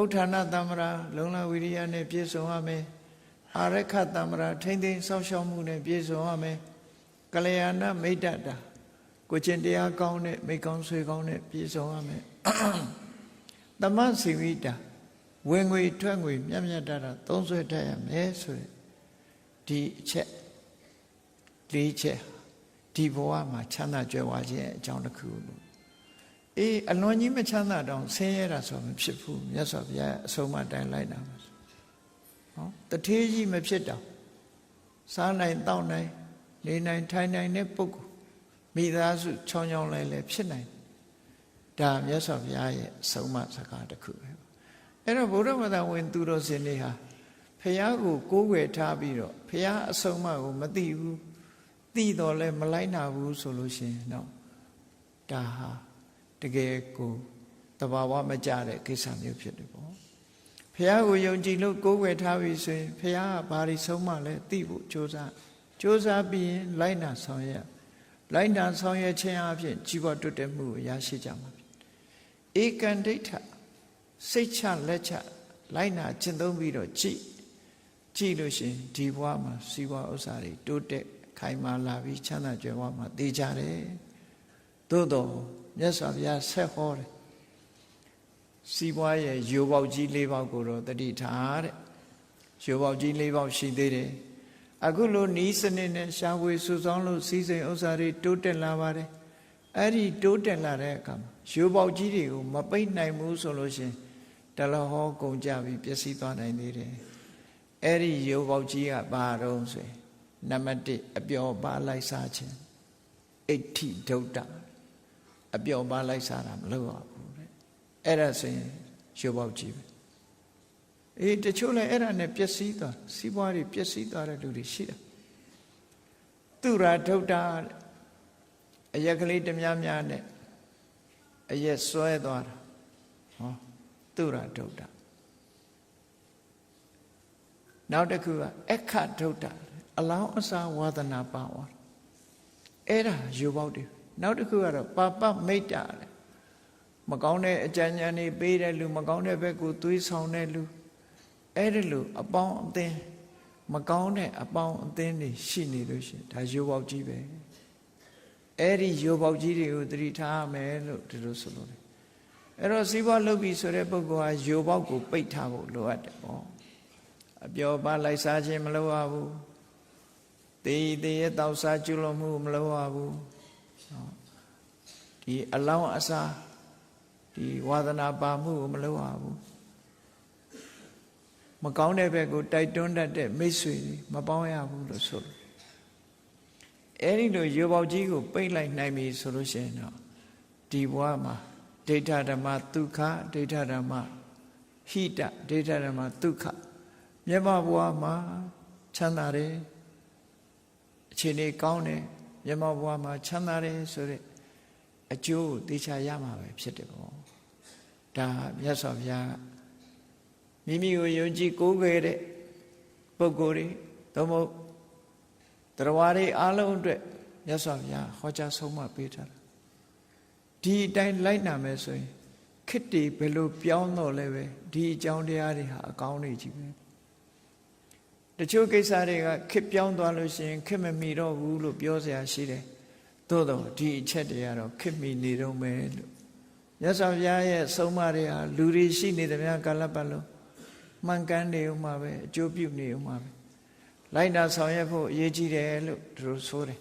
ဥဋ္ဌာဏတမ္မရာလုံလဝိရိယနဲ့ပြည့်စုံရမယ်အာရခတမ္မရာထိမ့်သိမ်းဆောက်ရှောက်မှုနဲ့ပြည့်စုံရမယ်ကလျာဏမိတ်တတာကိုချင်းတရားကောင်းတဲ့မိကောင်းဆွေကောင်းနဲ့ပြည့်စုံရမယ်သမစီဝိတာဝင်ငွေထွက်ငွေမြတ်မြတ်တာတာသုံးဆွဲတတ်ရမယ်ဆိုရယ်ဒီအချက်လေးချက်ဒီဘဝမှာချမ်းသာကြွယ်ဝခြင်းအကြောင်းတစ်ခုလို့ အေးအလွန်ကြီးမချမ်းသာတော့ဆင်းရဲတာဆိုမဖြစ်ဘူးမြတ်စွာဘုရားအဆုံးအမတိုင်လိုက်တာပါနော်တထေးကြီးမဖြစ်တော့စားနိုင်တောက်နိုင်နေနိုင်ထိုင်နိုင်တဲ့ပုဂ္ဂိုလ်မိသားစုချောင်းချောင်းလဲလဲဖြစ်နိုင်ဒါမြတ်စွာဘုရားရဲ့အဆုံးအမစကားတစ်ခုပဲအဲ့တော့ဘုရားမသာဝင်သူတော်စင်တွေဟာဖះကိုကိုးကွယ်ထားပြီးတော့ဖះအဆုံးအမကိုမသိဘူးသိတော့လဲမလိုက်နာဘူးဆိုလို့ရှိရင်တော့ဒါဟာ တကယ်ကိုတဘာဝမကြတဲ့ကိစ္စမျိုးဖြစ်တယ်ပေါ့ဖះကိုယုံကြည်လို့ကိုးကွယ်ထားပြီဆိုရင်ဖះကဘာတွေဆုံးမလဲသိဖို့ကြိုးစားကြိုးစားပြီးရင်လိုက်နာဆောင်ရွက်လိုက်နာဆောင်ရွက်ခြင်းအပြင်ជីវတွတ်တဲ့မှုကိုရရှိကြမှာဖြစ်ဧကံဒိဋ္ဌစိတ်ချလက်ချလိုက်နာကျင့်သုံးပြီးတော့ကြည်ကြည်လို့ရှိရင်ဒီဘဝမှာစီးပွားဥစ္စာတွေတိုးတက်ခိုင်မာလာပြီးချမ်းသာကြွယ်ဝမှာသိကြတယ် သို့တော့မြတ်စွာဘုရားဆက်ဟောတယ်စီးပွားရဲ့ရိုးပေါက်ကြီး၄ပေါက်ကိုတော့တတိထားတဲ့ရိုးပေါက်ကြီး၄ပေါက်ရှိသေးတယ်အခုလိုနီးစနစ်နဲ့ရှားဝေစုဆောင်လို့စီးစိမ်ဥစ္စာတွေတိုးတက်လာပါတယ်အဲ့ဒီတိုးတက်လာတဲ့အခါမှာရိုးပေါက်ကြီးတွေကိုမပိတ်နိုင်ဘူးဆိုလို့ရှင်တလဟောကုန်ကြပြီးပျက်စီးသွားနိုင်သေးတယ်အဲ့ဒီရိုးပေါက်ကြီးကဘာတော့ဆိုရင်နံပါတ်1အပျော်ပါလိုက်စားခြင်းအဋ္ဌိဒုဒ္ဒ အပျော်ပါလိုက်စားတာမလုပ်ရဘူးတဲ့အဲ့ဒါဆိုရင်ရုပ်ပေါက်ကြီးပဲအေးတချို့လည်းအဲ့ဒါနဲ့ပျက်စီးသွားစီးပွားတွေပျက်စီးသွားတဲ့လူတွေရှိတယ်သူရာဒုဒ္ဒအရက်ကလေးတများများနဲ့အရက်ဆွဲသွားတာဟောသူရာဒုဒ္ဒနောက်တစ်ခုကအခဒုဒ္ဒအလောင်းအစာဝါဒနာပါဝါအဲ့ဒါယူပေါက်တယ် နောက်တစ်ခုကတော့ပါပမိတ်တာလေမကောင်းတဲ့အကြံဉာဏ်တွေပေးတဲ့လူမကောင်းတဲ့ဘက်ကိုသွေးဆောင်တဲ့လူအဲ့ဒီလူအပေါင်းအသင်းမကောင်းတဲ့အပေါင်းအသင်းတွေရှိနေလို့ရှိရင်ဒါယူပေါက်ကြီးပဲအဲ့ဒီယူပေါက်ကြီးတွေကိုသတိထားရမယ်လို့ဒီလိုဆိုလို့တယ်အဲ့တော့စီးပွားလုပ်ပြီဆိုတဲ့ပုဂ္ဂိုလ်ဟာယူပေါက်ကိုပိတ်ထားဖို့လိုအပ်တယ်ပေါ့အပျော်ပါလိုက်စားခြင်းမလုပ်ရဘူးတေးတေးရဲ့တောက်စားကျွလွန်မှုမလုပ်ရဘူးနော် ဒီအလောင်းအစားဒီဝါသနာပါမှုကိုမလုပ်ရဘူးမကောင်းတဲ့ဘက်ကိုတိုက်တွန်းတတ်တဲ့မိတ်ဆွေတွေမပေါင်းရဘူးလို့ဆိုလို့အဲ့ဒီလိုရေပေါက်ကြီးကိုပိတ်လိုက်နိုင်ပြီဆိုလို့ရှိရင်တော့ဒီဘဝမှာဒိဋ္ဌဓမ္မဒုက္ခဒိဋ္ဌဓမ္မဟိတဒိဋ္ဌဓမ္မဒုက္ခမြတ်ဘဝမှာချမ်းသာတယ်အခြေအနေကောင်းတယ် မြတ်ဘဝမှာချမ်းသာတယ်ဆိုတဲ့အကျိုးတေချာရမှာပဲဖြစ်တယ်ပေါ့ဒါမြတ်စွာဘုရားမိမိကိုယုံကြည်ကိုးကွယ်တဲ့ပုဂ္ဂိုလ်တွေသို့မဟုတ်တရားတွေအားလုံးအတွက်မြတ်စွာဘုရားဟောကြားဆုံးမပေးထားတာဒီအတိုင်းလိုက်နာမယ်ဆိုရင်ခစ်တီဘယ်လိုပြောင်းတော့လဲပဲဒီအကြောင်းတရားတွေဟာအကောင်းတွေကြီးပဲ တချို့ကိစ္စတွေကခစ်ပြောင်းသွားလို့ရှိရင်ခစ်မမီတော့ဘူးလို့ပြောစရာရှိတယ်သို့တော့ဒီအချက်တွေကတော့ခစ်မီနေတော့မယ်လို့မြတ်စွာဘုရားရဲ့ဆုံးမတွေဟာလူတွေရှိနေသမျှကာလပတ်လုံးမှန်ကန်နေဦးမှာပဲအကျိုးပြုနေဦးမှာပဲလိုက်တာဆောင်ရွက်ဖို့အရေးကြီးတယ်လို့သူတို့ဆိုတယ်